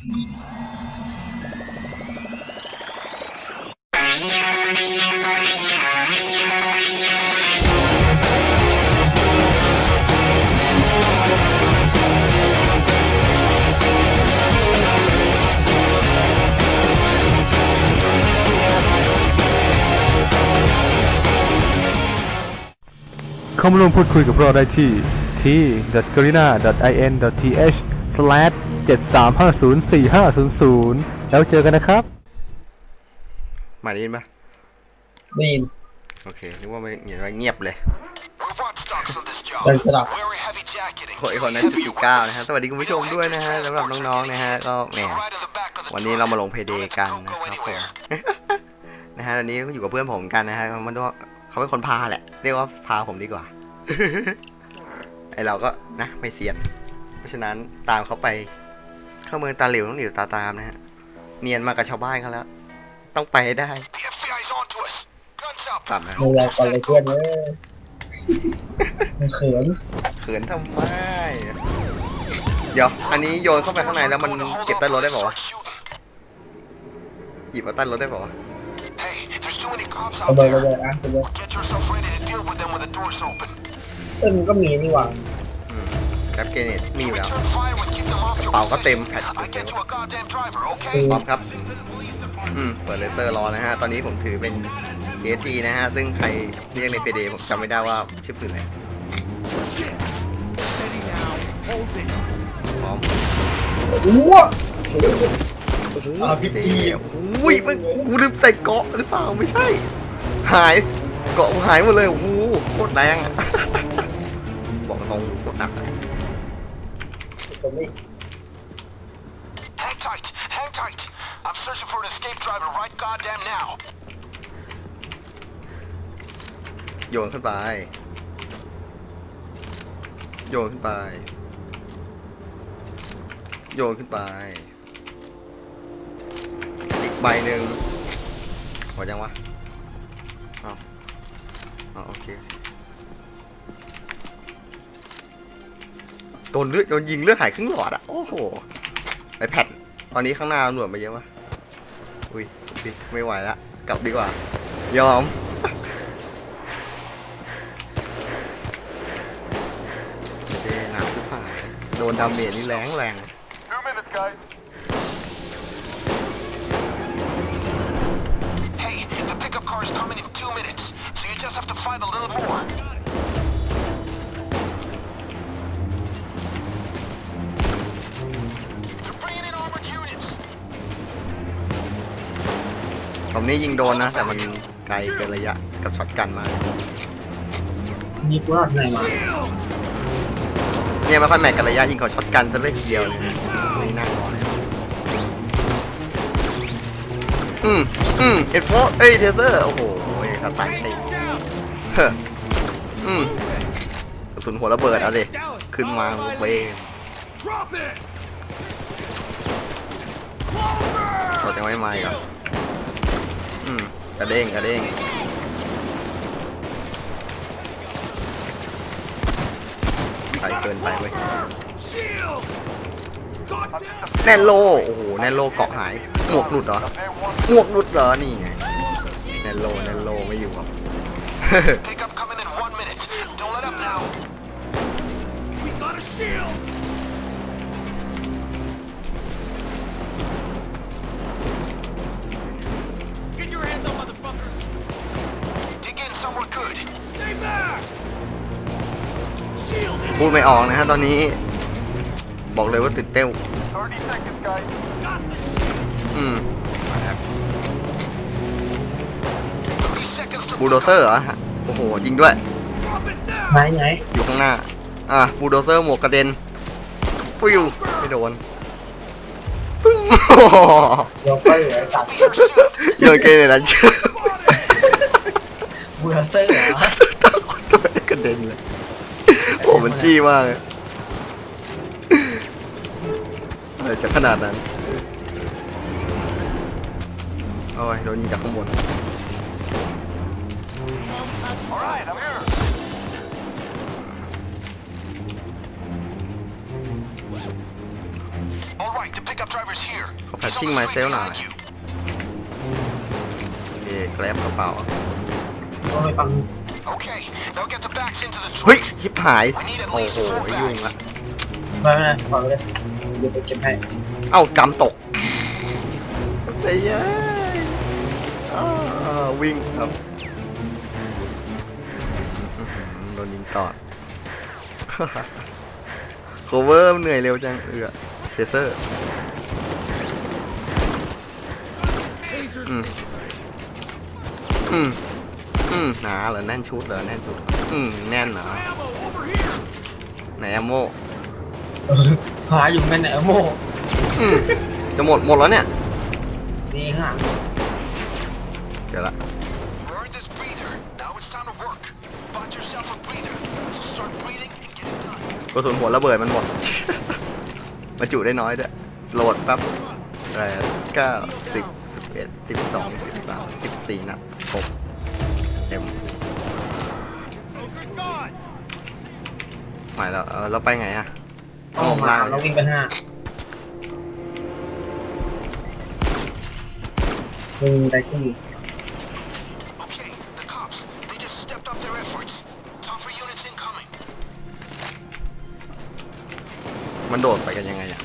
เข้ามาร่วมพูดคุยกับเราได้ที่ t g a r i n a i n t h t.garina.in.th/73504500 แล้วเจอกันนะครับมาได้ยินปะได้ยินโอเคนึกว่าไม่เงียบเงียบเลย Robot stocks on this job. Thanks a lot. Very heavy jacketing. โอ้ยคนนั้นจุดจุดเก้านะฮะสวัสดีคุณผู้ชมด้วยนะฮะสำหรับน้องๆนะฮะก็แหม Right in the back of the วันนี้ truck. เรามาลงเพเด Don't let กัน the นะ coke ค go รับผม anywhere. นะฮะตอนนี้ก็อยู่กับเพื่อนผมกันนะฮะมันว่าเขาเป็นคนพาแหละเรียกว่าพาผมดีกว่าไอเราก็นะไม่เซียนเพราะฉะนั้นตามเขาไป เข้าเมืองตาหลิวต้องหลิวตาตามนะฮะ เนียนมากับชาวบ้านเขาแล้ว ต้องไปให้ได้ The FBI's on to us. Guns up. ตามนะดูแลกันเลยเพื่อนเว้ยมันเขินเขินทำไม เดี๋ยว อันนี้โยนเข้าไปข้างในแล้วมัน Going to hold เก็บ up ใต้รถได้ and ป่าวะ start shooting. หยิบเอาใต้รถได้ป่าวะ Hey, there's too many cops เอา out ไปเอาไป there. อะไปเลย Get yourself ready to deal with them when the doors open. เอ้ยมันก็มีนี่หว่า อืมแกร็บเกเนตมีอยู่แล้ว Return fire and keep them off your เป่าก็เต็ม position. แผ่น I get you a goddamn driver, อื okay? มพร้อมครับอืมเปิดเลเซอร์รอนะฮะ ตอนนี้ผมถือเป็น KG นะฮะ ซึ่งใครเรียกในเพเดผมจำไม่ได้ว่าชื่อปืนอะไรพร้อมอ้วกโอ้โหอ่าพี่จีอุ้ยมันกูลืมใส่เกราะหรือเปล่าไม่ใช่ หายเกราะกูหายหมดเลยโอ้โหโคตรแรงอะบอกตรงโคตรหนัก อะผมไม่ Hang tight, hang tight. I'm searching for an escape driver right goddamn now. โยนขึ้นไป โยนขึ้นไป โยนขึ้นไป อีกใบหนึ่งหมดยังวะเอาเอาโอเค โดนเลือดโดนยิงเลือดหายครึ่งหลอดอะโอ้โหไอแพดตอนนี้ข้างหน้าตำรวจมาเยอะวะอุ้ยอุ๊ยไม่ไหวละกลับดีกว่ายอมเจหนาวทุกผ่าโดนดาเมจนี่แรงแรง Two minutes, guys. Hey, the pickup car is coming in two minutes, so you just have to fight a little more. ผมนี่ยิงโดนนะ แต่มันไกลเกินระยะกับช็อตกันมากมีตัวหน้าที่ไหนมาเนี่ยไม่ค่อยแมทกับระยะยิงของช็อตกันซะเลยทีเดียวเลยนะนี่นั่งรอเลยอืมอืมเอ็ดโฟเอ้ยเทเซอร์ โอ้โหสตันติเฮ้ออืมกระสุนหัวระเบิดเอาดิขึ้นมาเว้ยเราจะไม่มาอีกเหร อืมกระเด้งกระเด้งไปเกินไปเว้ยแนนโลโอ้โหแนนโลเกาะหายหมวกหลุดเหรอหมวกหลุดเหรอนี่ไงแนนโลแนนโลไม่อยู่ครับ พูดไม่ออกนะฮะตอนนี้ บอกเลยว่าตื่นเต้น30 seconds, guys. อืมมาแล้ว30 seconds to บูลโดเซอร์เหรอโอ้โหยิงด้วยไหนไหนอยู่ข้างหน้า อะบูลโดเซอร์หมวกกระเด็นปุ้ยไม่โดนปึ้งโรเซอร์เหรอจัด be here soon. โยนเกยเลยนะบูลเซอร์เหรอ เด็นเลยโอ้มันจี้มากเลยอะไรจะขนาดนั้นโอ้ยโดนยิงจากข้างบน All right, I'm here. All right. The pickup driver's here. I'll He's patching on the myself street behind now. you. โอเคแกร็บกระเป๋า ต้องไปฟัง Okay, now get the backs into the เฮ้ย truck. ชิบหาย โอ้โหยุ่งละไม่ไม่ไม่ปล่อยไปเลยเดี๋ยวไปเก็บให้เอ้ากำตกไอ้ยัยอ้าววิ่งครับอื้อหือโดนยิงต่อโคเวอร์เหนื่อยเร็วจัง เอือเทเซอร์อืมอืม อืมหนาเหรอแน่นชุดเหรอแน่นชุด อืมแน่นเหรอไหนแอมโมหาอยู่กันไหนโม่อืมจะหมดหมดแล้วเนี่ยนี่ข้างหลังเดี๋ยวละ Earn this breather. Now it's time to work. Bought yourself a breather. So start breathing and get it done. กระสุนหัวระเบิดมันหมด มาจุได้น้อยด้วย โหลดแป๊บแปดเก้าสิบสิบเอ็ดสิบสองสิบสามสิบสี่นัดหก เต็มหมายแล้วเออเราไปไงอะต้องลงมาแล้ววิ่งไปห้าวิ่งไปขึ้น Okay, the cops. They just stepped up their efforts. Time for units incoming. มันโดดไปกันยังไงอะ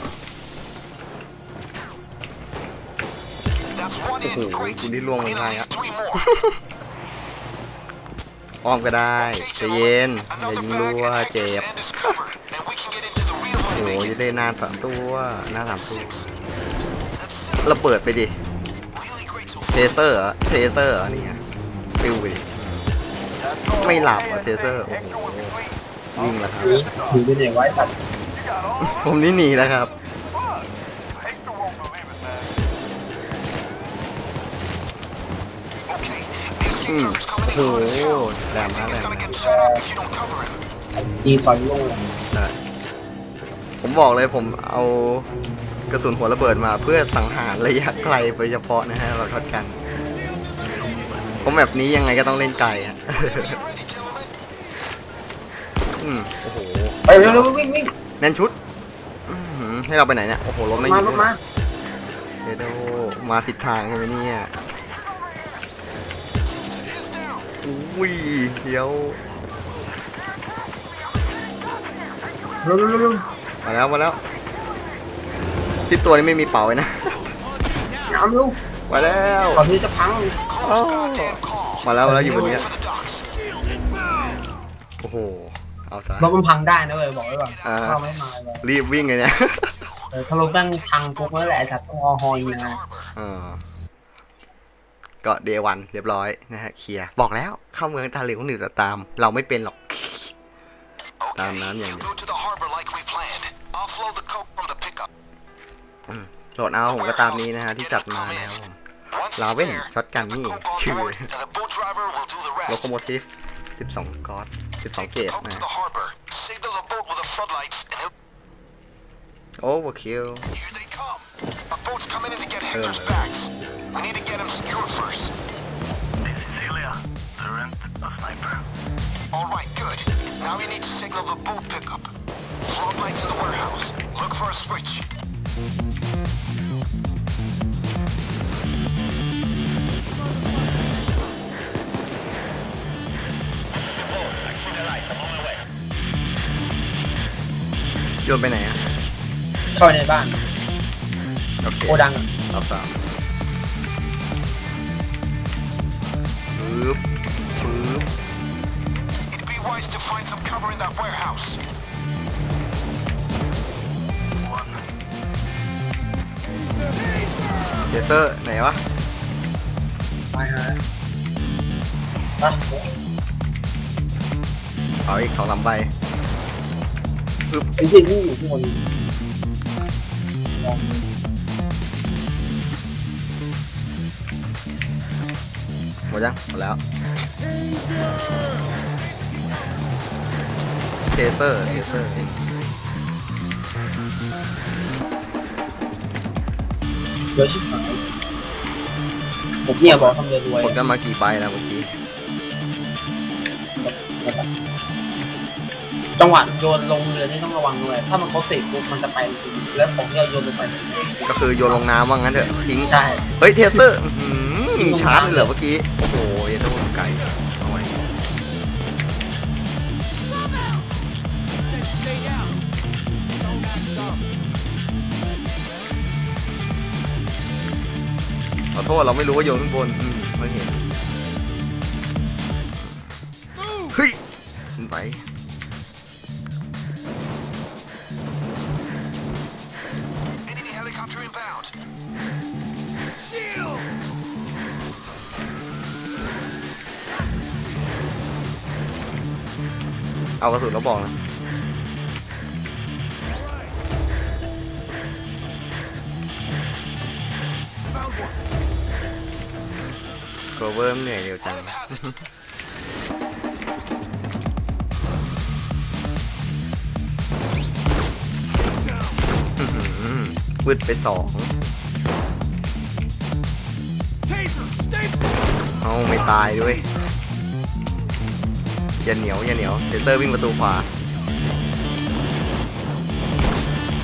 That's one in. Oh, Great. hindi We luwang need at mangyaya. least three more. อ้อมก็ได้ Okay, ใจเย็น gentlemen. อย่า Another ยิง bag รัว and เจ็ Hector's บ end is covered, and we can get into the real โอ้โห money จะได้หน้าสามตัวหน้าสามตัว Six. That's seven. เราเปิดไปดิ Really great so เทเซอร์เหรอเทเซอร์เหรอนี่ไงฟิวไปดิไม่หลับอะเทเซอร์โอ้โหวิ่งแล้วครับนี่ถือไปไหนไว้สัตว์ผมนี่หนีแล้วครับ อืม driver's coming โอ้ in โห hard as hell. แรงมาก I แร think ง he's มา gonna ก get shut up if you don't cover him. ทีซอยโล่ใช่ผมบอกเลยผมเอากระสุนหัวระเบิดมาเพื่อสังหารระยะไกลโดยเฉพาะนะฮะเราช็อตกัน ผมแบบนี้ยังไงก็ต้องเล่นไกลฮะ Whenever you're ready, gentlemen. อืมโอ้โหไปเร็วเร็ววิ่งวิ่งแน่นชุดอื้อหือให้เราไปไหนเนี่ย โอ้โหรถไม่หมายุดลงมาเดโดมาผิดทางใช่ไหมเนี่ย อุ้ยเดี๋ยวเร็วเร็วเร็วเร็วมาแล้วมาแล้วที่ตัวนี้ไม่มีเป๋าเลยนะน้ำเร็วมาแล้วก่อนที่จะพัง Close goddamn call. มาแล้วมาแล้วอยู่บนเนี้ย For the docks. โอ้โหเอาซะรถมันพังได้นะเว้ยบอกไว้ก่อนอ่าเข้าไม่มาเลยรีบวิ่งเลยเนี่ยเออถ้ารถแม่งพังปุ๊บนั่นแหละไอ้สัตว์ต้องออฮอยนะเออ ก็เดวันเรียบร้อยนะฮะเคลียร์บอกแล้วเข้าเมืองตาเหลวหนึ่งแต่ตาม เราไม่เป็นหรอก Okay, Tama na yan. you go to the harbor like we planned. I'll flow the coke from the pickup. โหลดเอาผมก็ตามนี้นะฮะที่จัดมานะครับผม Once Là it's bên, there, shotgun get the nhỉ? coke on Chịu board, rồi. and the boat driver will do the โล rest. โคโมทีฟ12กอส12 Take เก the ต coke นะ to the harbor. Signal the boat with the floodlights, and he'll โอ้โหคิว Here they come. A boat's coming in to get Ờ, Hector's mà. bags. We need to get him secure first. This is Celia, Laurent, a sniper. All right, good. Now you need to signal the boat pickup. Floodlights in the warehouse. Look for a switch. I see the lights. I'm on my way. โยนไปไหนอะเข้าไปในบ้านโอเคโกดังอะเอาสามปึ๊บปึ๊บ It'd be wise to find some cover in that warehouse. เจเซอร์ไหนวะ ไปฮะไปเอาอีกสองสามใบไอ้เหี้ยที่อยู่ที่บนมอง มดยังหมดแล้วเทเซอร์เทเซอร์เยอะชิบหายผมเนี่ยบอกทำเรือรวยหมดกันมากี่ใบแล้วเมื่อกี้จังหวะโยนลงเรือนี่ต้องระวังด้วยถ้ามันครบสิบปุ๊บมันจะไปจริงแล้วของที่เราโยนลงไปก็คือโยนลงน้ำว่างั้นเถอะทิ้งใช่เฮ้ยเทสเตอร์อื้อหือ ยิงชาร์จเลยเหรอเมื่อกี้ โอ้โหเยนโดนไกลเอาไว้ขอโทษเราไม่รู้ว่าโยนข้างบนอืมไม่เห็น เฮ้ย ขึ้นไป เอากระสุนแล้วบอกนะโกเวอร์เหนื่อยเร็วจังวืดไปสองเอาไม่ตายด้วย อย่าเหนียวอย่าเหนียวเซนเตอร์วิ่งประตูขวา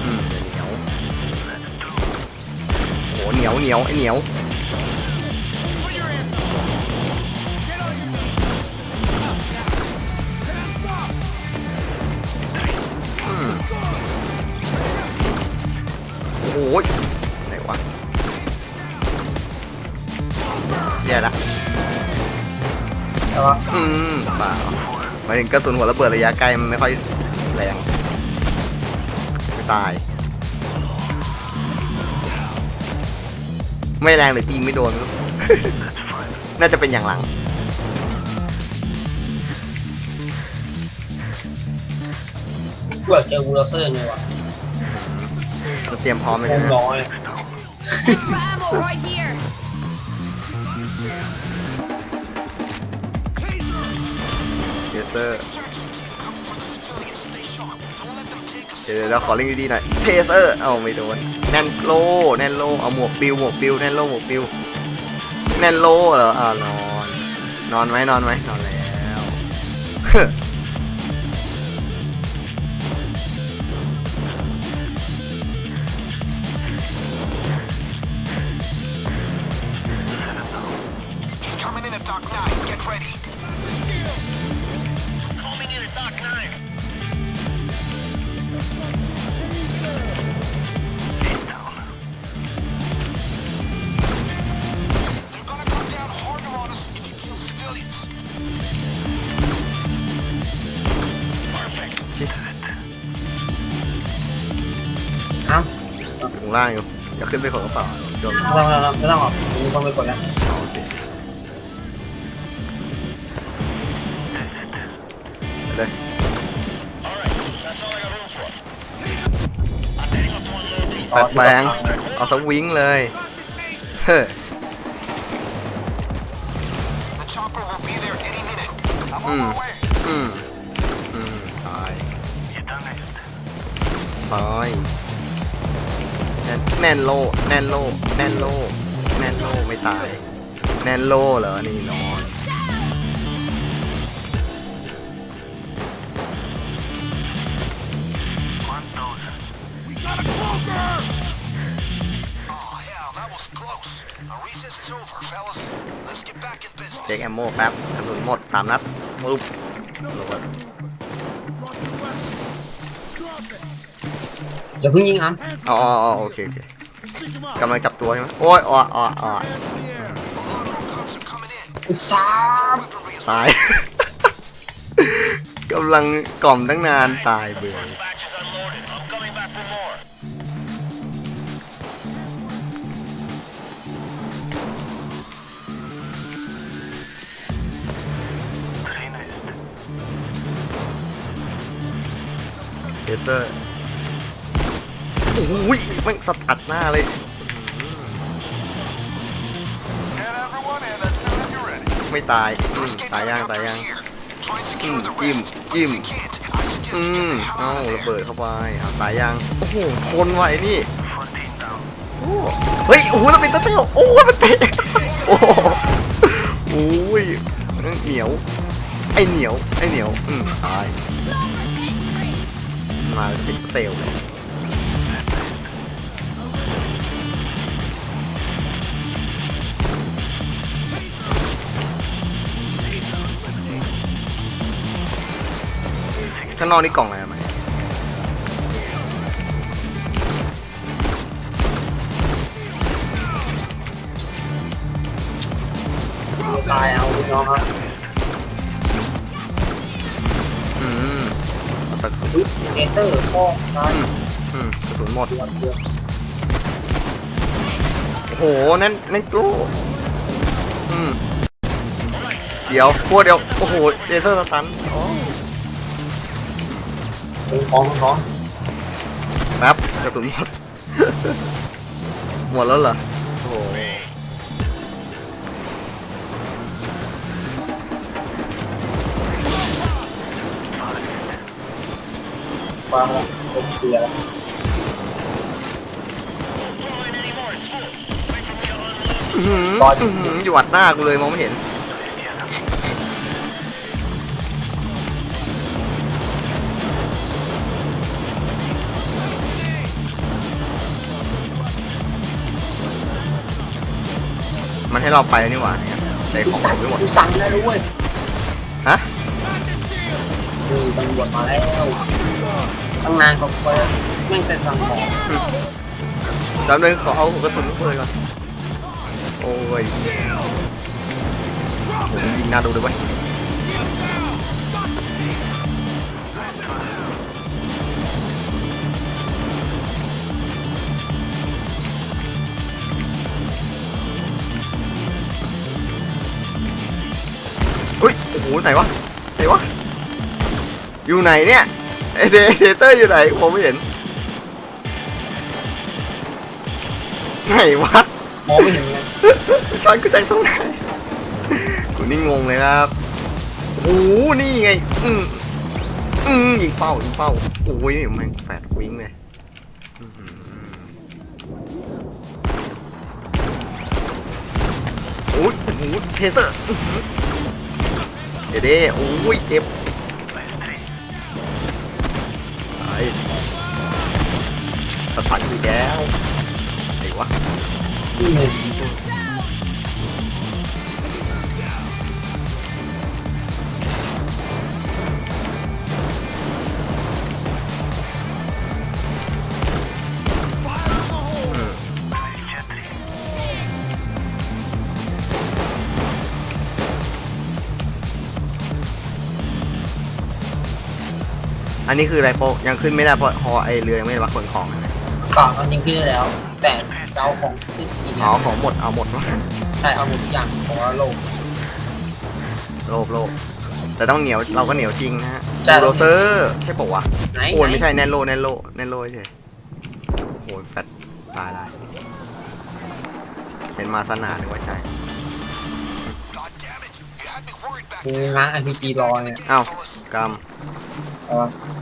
อืมอย่าเหนียวโหเหนียวเหนียวไอเหนียวอืมโอ้โหไหนวะแย่ละแต่ว่าอืมเปล่าหมายถึงกระสุนหัวระเบิดระยะไกลมันไม่ค่อยแรงไม่ตาย ไม่แรงหรือปีนไม่โดนไม่รู้น่าจะเป็นอย่างหลังเกิดเจอบูลเซอร์ไงวะเราเตรียมพร้อมไหมโคเนี่มยร้อย Extra ammo right here. Let them take us. เดี๋ยวเราขอเล่นดีๆหน่อยเทเซอร์เอาไม่โดนแนนโลแนนโลเอาหมวกปิวหมวกปิวแนนโลหมวกปิวแนนโลเหรออ่านอน นอนไหมนอนไหมนอนแล้ว จะขึ้นไปของกระเป๋าโดนไม่ต้องได้อไม่ต้องหรอกกูต้องไปกดแล้วเปเลย เปิดแปงเอาสวิงเลย เฮ้อ The chopper อืม อืมตายตาย แน่นแน่นโล แน่นโล แน่นโล แน่นโลไม่ตาย แน่นโลเหรอ นี่นอน One dozen. Oh, hell, that was close. Our recess is over, fellas. Let's get back in เช็ค business. แอมโม่แป๊บกระสุนหมดสามนัดปุ๊บโหลด อย่าเพิ่งยิงอันอ๋ออ๋ออ๋อโอเคโอเคกำลังจับตัวใช่ไหมโอ้ยอ๋ออ๋ออ๋อ Cops are coming in. ไอ้สาม Weaponry is ตายกำลังกล่อมตั้งนานตายเบื่อ First batch is unloaded. I'm coming back for more. Finished. เทเซอร์โอ้ยแม่งสตัดหน้าเลยไม่ตายอืมตายย่างตายย่าง here. Try and secure the Jim, rest. But Jim. if you can't, I suggest อืมเอ้าระเบิดเข้าไปอ้าวตายย่างโอ้โหคนไหวนี่เฮ้ยโอ้โหเราเป็นตะเตียโอ้ยมันเตะโอ้โหโอ้ยเหนียวไอเหนียวไอเหนียวอืมตายมาเป็นเซลล์เลย ข้างนอกนี่กล่องอะไรไหมตายเอาลูกน้องครับอืมสักสุดอุ๊ยเลเซอร์พ่อตายอืมกระสุนหมด เดือดเดือดโอ้โห นั่น นั่นกลูอืม เดี๋ยวพวกเดียว โอ้โหเลเซอร์สตันโอ้ เป็นของของของแป๊บกระสุนหมด หมดแล้วเหรอ โอ้โหวางละผมเสียแล้วอื้อหืออื้อหืออยู่อัดหน้ากูเลยมองไม่เห็น มันให้เราไปแล้วนี่หว่าเนี่ยแต่กูของสั่งไม่หมด กูสั่งได้ด้วยฮะนี่ตำรวจมาแล้วตั้งนานก็เปิดไม่งเป็นสั่งของจำเลยขอเอาหัวกระสุนลูกเลยก่อน โอ้ยผมยิงหน้าดูเลยเว้ย อุ้ยโอ้โหไหนวะไหนวะอยู่ไหนเนี่ยไอเดเดเตอร์อยู่ไหนผมไม่เห็นไหนวะมองไม่เห็นเลยช้อนกูใจตรงไหนกูนี่งงเลยครับโอ้โหนี่ไง อืมอืมยิงเป้ายิงเป้าโอ้ยแม่งแฟดวิ่งเลยอื้อหือโอ้ยโอ้โหเทเซอร์อื้อหือ เดี๋ยวเด้โอ้ยเจ็บไอ้สะพันอีกแล้วไอ้วะนี่ อันนี้คืออะไรโปะยังขึ้นไม่ได้เพราะฮอไอเรือยังไม่ได้มาขนของอะไรก่อนมันยิงขึ้นได้แล้ว แต่เราของขึ้นอีกอ๋อแล้วของหมดเอาหมดวะใช่เอาหมดทุกอย่างของเราโลกโลภโลภแต่ต้องเหนียวเราก็เหนียวจริงนะฮะใช่ โรเซอร์ใช่ปะวะไหนโอ้ยไหนไม่ใช่แนนโลแนนโลแนนโลเฉยโอ้ยแฟดตายได้เห็นมาสนาหรือว่าใช่ God damn it. You had me worried back มี there. ง้างอันพีจีรอเนี่ยเอ้า Fellas, กเอาวะำ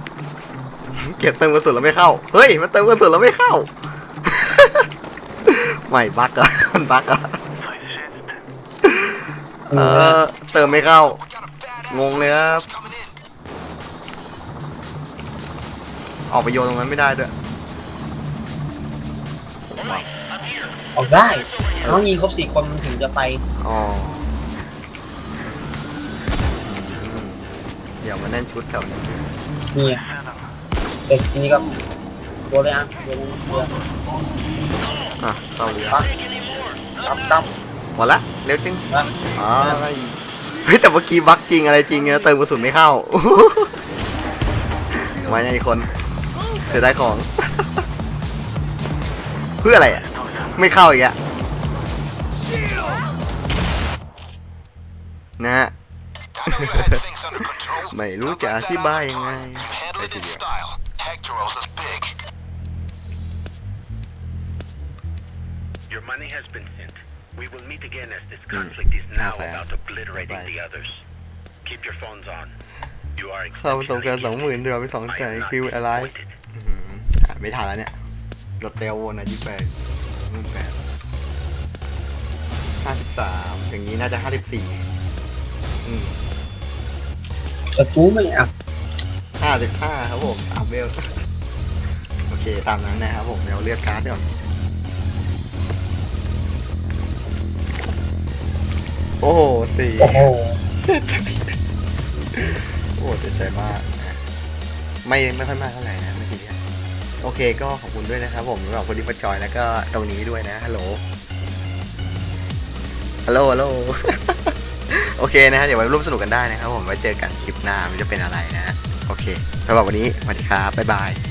เก็บเติมกระสุนแล้วไม่เข้า เฮ้ย มันเติมกระสุนแล้วไม่เข้า ไม่บั๊กอะมันบั๊กอะเออ เติมไม่เข้า we got a bad งงเลยครับ coming in. ออกไปโยนตรงนั้นไม่ได้ด้วย ออกได้ต้องยิงครบสี่คนมันถึงจะไป อ๋ออืมเดี๋ยวมาแน่นชุดแถวนี้นี่ไง เสร็จทีนี้ก็โดนเลยอะโดนเรืออะเข้าเรือตับตับหมดละเร็วจริงนะอ๋อเฮ้ยแต่เมื่อกี้บั๊กจริงอะไรจริงเนี่ยเติมกระสุนไม่เข้ามาไงอีกคนเสียดายของ เพื่ออะไรอะ ไม่เข้าอีกอะนะฮะ I know you had things under control. ไม่รู้จะอธิบายยังไง You handle it in style. Hectoros is big. Your money has been sent. We will meet again as this Hmm. conflict is now Okay. about obliterating Bye. the others. Keep your phones on. You are เข้าประสบการณ์สองหมื่นเดือนไปสอง I แสน am not คิวอะไร disappointed. ไม่ทันแล้วเนี่ยรถเตลวนนะยี่แปดยี่แปดห้าสิบสามอย่างนี้น่าจะห้าสิบสี่อืมแต่กูไม่อะห้าสิบห้าครับผมสามเบล ตามนั้นนะครับผม เดี๋ยวเลือกการ์ดก่อน โอ้โหสีโอ้โหโอ้เสียใจมากนะไม่ไม่ค่อยมากเท่าไหร่นะเมื่อกี้เนี่ยโอเคก็ขอบคุณด้วยนะครับผมสำหรับคนที่มาจอยแล้วก็ตรงนี้ด้วยนะฮัลโหลฮัลโหลฮัลโหลโอเคนะฮะเดี๋ยวไว้ร่วมสนุกกันได้นะครับผมไว้เจอกันคลิปหน้ามันจะเป็นอะไรนะ โอเคสำหรับวันนี้สวัสดีครับบ๊ายบาย